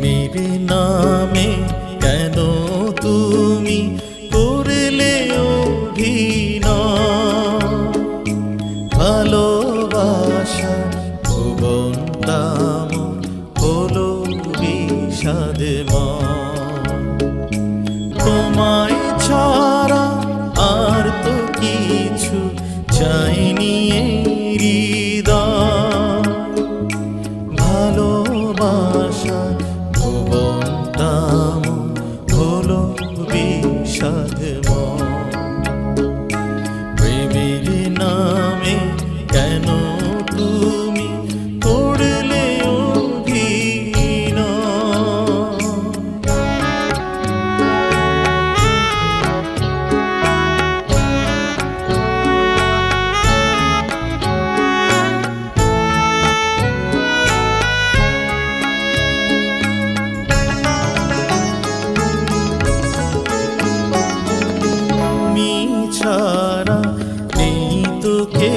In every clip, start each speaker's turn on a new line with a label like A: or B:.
A: নিরে নামে, কেন তুমি করলে অভিনা ভালোবাসা ভুবন দাম হলো বিষাদে মা তোমায় ছাড়া আর তো কিছু চাই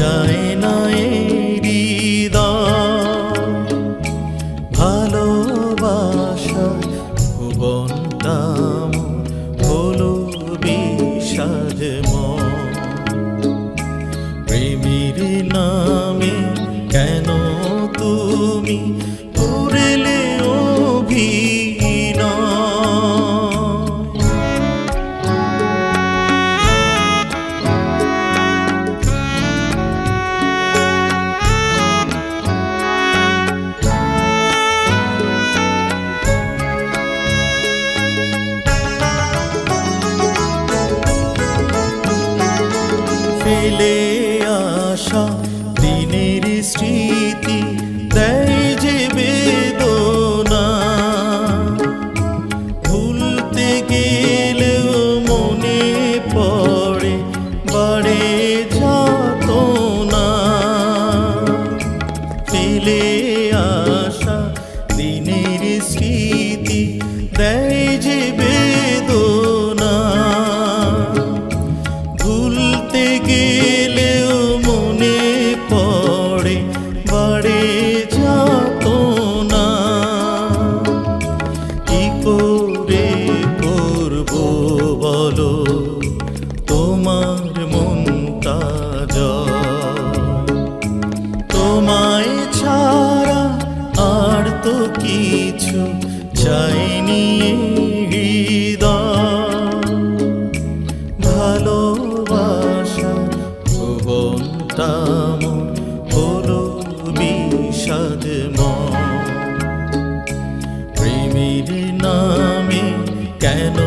A: চায় না ভালোবাসা ভুবনটাম ফেলে আশা দিনের স্মৃতি দেয় যে বেদনা। ভুলতে গেলেও মনে পড়ে, বাড়ে যাত না ফেলে কিছু চাইনি ভালোবাসা ভুবনটা হলো বিষাদ প্রেমের নামে কেন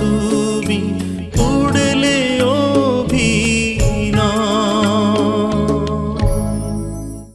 A: তুমি